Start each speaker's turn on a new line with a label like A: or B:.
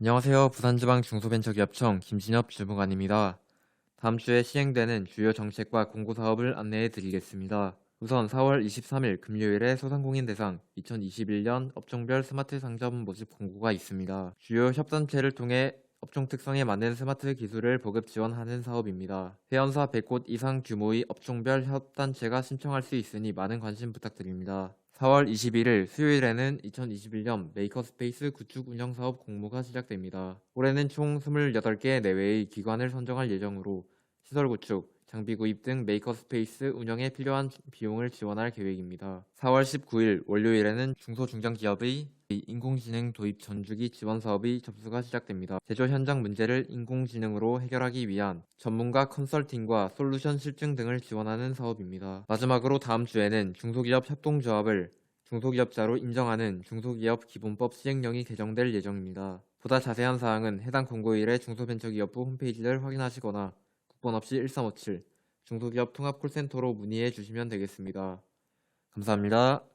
A: 안녕하세요. 부산지방 중소벤처기업청 김진엽 주무관입니다. 다음 주에 시행되는 주요 정책과 공고 사업을 안내해 드리겠습니다. 우선 4월 23일 금요일에 소상공인 대상 2021년 업종별 스마트 상점 모집 공고가 있습니다. 주요 협단체를 통해 업종 특성에 맞는 스마트 기술을 보급 지원하는 사업입니다. 회원사 100곳 이상 규모의 업종별 협단체가 신청할 수 있으니 많은 관심 부탁드립니다. 4월 21일 수요일에는 2021년 메이커스페이스 구축 운영 사업 공모가 시작됩니다. 올해는 총 28개 내외의 기관을 선정할 예정으로 시설 구축, 장비 구입 등 메이커스페이스 운영에 필요한 비용을 지원할 계획입니다. 4월 19일 월요일에는 중소중견기업의 인공지능 도입 전주기 지원 사업의 접수가 시작됩니다. 제조 현장 문제를 인공지능으로 해결하기 위한 전문가 컨설팅과 솔루션 실증 등을 지원하는 사업입니다. 마지막으로 다음 주에는 중소기업 협동조합을 중소기업자로 인정하는 중소기업 기본법 시행령이 개정될 예정입니다. 보다 자세한 사항은 해당 공고일의 중소벤처기업부 홈페이지를 확인하시거나 국번 없이 1357 중소기업 통합 콜센터로 문의해 주시면 되겠습니다. 감사합니다.